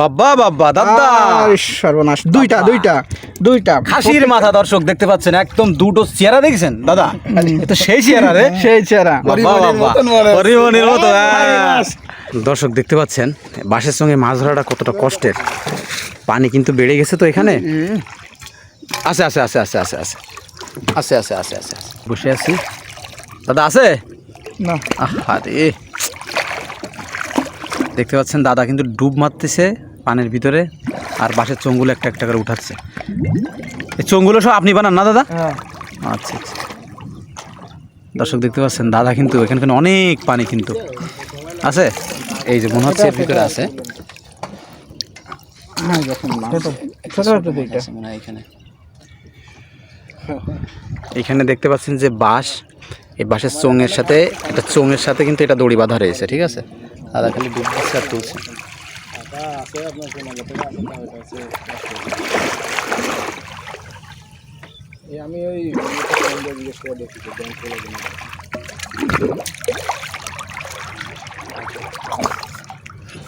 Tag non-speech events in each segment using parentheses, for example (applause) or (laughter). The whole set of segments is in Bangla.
বাবা বাবা দাদা। সর্বনাশ দুইটা দুইটা দুইটা। খাসির মাথা দর্শক দেখতে পাচ্ছেন একদম দুটো চেহারা দেখছেন দাদা? সেই চেহারা রে। সেই চেহারা। মতো হ্যাঁ। দর্শক দেখতে পাচ্ছেন বাঁশের সঙ্গে মাছ ধরাটা কতটা কষ্টের। পানি কিন্তু বেড়ে গেছে তো এখানে। আছে আছে আছে আছে আছে আছে। আছে আছে আছে আছে বসে আছি। দাদা আছে? না। আরে দেখতে পাচ্ছেন দাদা কিন্তু ডুব মারতেছে পানির ভিতরে আর বাঁশের চোঙগুলো একটা একটা করে উঠাচ্ছে। এই চোঙগুলো সব আপনি বানান না দাদা? হ্যাঁ। আচ্ছা আচ্ছা। দর্শক দেখতে পাচ্ছেন দাদা কিন্তু এখানে কিন্তু অনেক পানি কিন্তু আছে। এই যে মনে হচ্ছে এর ভিতরে আছে। হ্যাঁ এখানে দেখতে পাচ্ছেন যে বাঁশ এই বাঁশের চোঙের সাথে একটা চোঙের সাথে কিন্তু এটা দড়ি বাঁধা রয়েছে ঠিক আছে? দাদা খালি ডিসকার্ড করছে আমি ওই জিজ্ঞেস করে দেখছি ব্যাংক চলে গেলে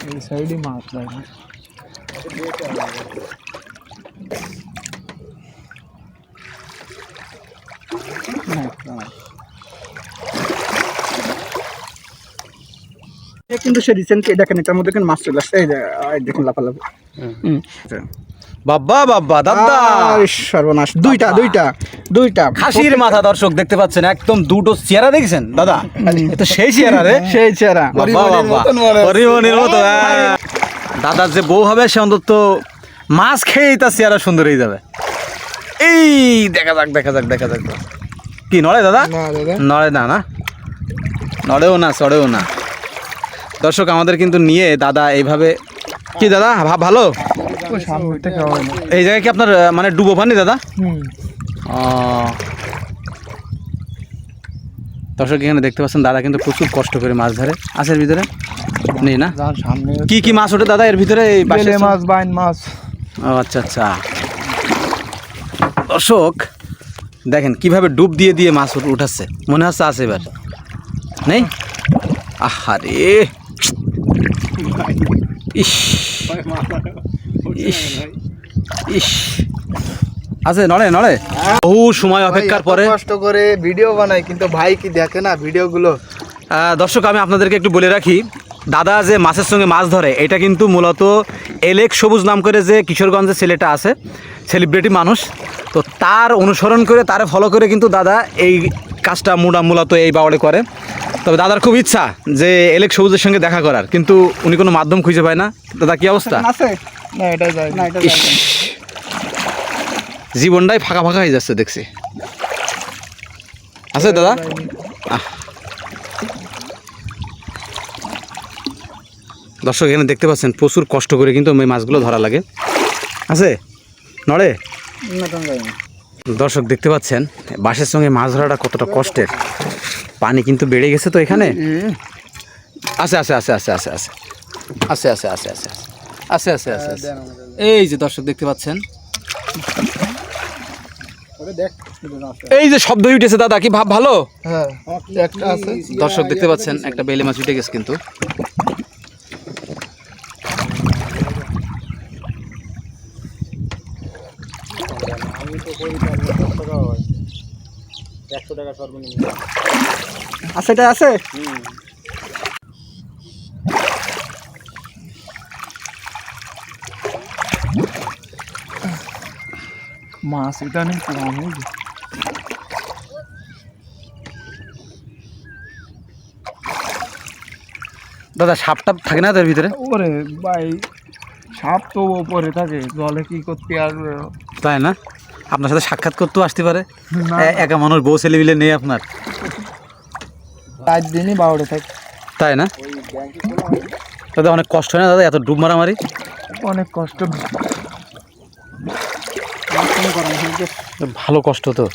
এই সাইডই মাতলাম না কিন্তু সে রিসেন্টলি দেখেন এটার মধ্যে কিন্তু মাছ চলে আসছে। এই যে, দেখুন লাফালাফি। হুম। বাবা বাবা দাদা। সর্বনাশ। দুইটা দুইটা দুইটা। খাসির মাথা দর্শক দেখতে পাচ্ছেন একদম দুটো চেহারা দেখছেন দাদা? তো সেই চেহারা রে। (laughs) সেই চেহারা। মতো হ্যাঁ। দাদার যে বউ হবে সে অন্তত মাছ খেয়েই তার চেহারা সুন্দর হয়ে যাবে। এই দেখা যাক দেখা যাক দেখা যাক। কি নড়ে দাদা? দাদা। নড়ে না না? নড়েও না চড়েও না। দর্শক আমাদের কিন্তু নিয়ে দাদা এইভাবে কি দাদা ভালো? এই জায়গায় কি আপনার মানে ডুবো পানি দাদা? দর্শক এখানে দেখতে পাচ্ছেন দাদা কিন্তু প্রচুর কষ্ট করে মাছ ধরে। আছে ভিতরে? নেই না? কি কি মাছ ওঠে দাদা? এর ভিতরে এই মাছ বাইন মাছ। ও আচ্ছা আচ্ছা। দর্শক দেখেন কীভাবে ডুব দিয়ে দিয়ে মাছ উঠাচ্ছে। মনে হচ্ছে আছে এবার। নেই? আহারে ইস। ইস। ইস। আছে নড়ে নড়ে। বহু সময় অপেক্ষার পরে। কষ্ট করে ভিডিও বানাই কিন্তু ভাই কি দেখে না ভিডিওগুলো? দর্শক আমি আপনাদেরকে একটু বলে রাখি দাদা যে মাছের সঙ্গে মাছ ধরে এটা কিন্তু মূলত এলেক সবুজ নাম করে যে কিশোরগঞ্জের ছেলেটা আছে সেলিব্রিটি মানুষ। তো তার অনুসরণ করে তারে ফলো করে কিন্তু দাদা এই কাজটা মুডা মূলত এই বাওয়ারে করে। তবে দাদার খুব ইচ্ছা যে এলেক সবুজের সঙ্গে দেখা করার কিন্তু উনি কোনো মাধ্যম খুঁজে পায় না। দাদা কি অবস্থা? আছে। না এটা যায়। না এটা ইস জীবনটাই ফাঁকা ফাঁকা হয়ে যাচ্ছে দেখছি। আছে দাদা? দর্শক এখানে দেখতে পাচ্ছেন প্রচুর কষ্ট করে কিন্তু ওই মাছগুলো ধরা লাগে। আছে? নড়ে? দর্শক দেখতে পাচ্ছেন বাঁশের সঙ্গে মাছ ধরাটা কতটা কষ্টের। পানি কিন্তু বেড়ে গেছে তো এখানে। আছে আছে আছে আছে আছে আছে আছে আছে আছে আছে আছে আছে আছে আছে এই যে দর্শক দেখতে পাচ্ছেন। এই যে শব্দ উঠেছে দাদা কি ভাব ভালো? হ্যাঁ একটা আছে। দর্শক দেখতে পাচ্ছেন একটা বেলে মাছ উঠে গেছে কিন্তু। আছে এটা আছে? মাছ এটা নেই পুরানো দাদা সাপ টাপ থাকে না তার ভিতরে? ওরে ভাই সাপ তো ওপরে থাকে জলে কি করতে আর তাই না? আপনার সাথে সাক্ষাৎ করতেও আসতে পারে। একা মানুষ বউ ছেলে মিলে নেই আপনার। দিনই থাকে। তাই না? দাদা অনেক কষ্ট হয় না দাদা এত ডুব মারামারি? অনেক কষ্ট। ভালো কষ্ট তো।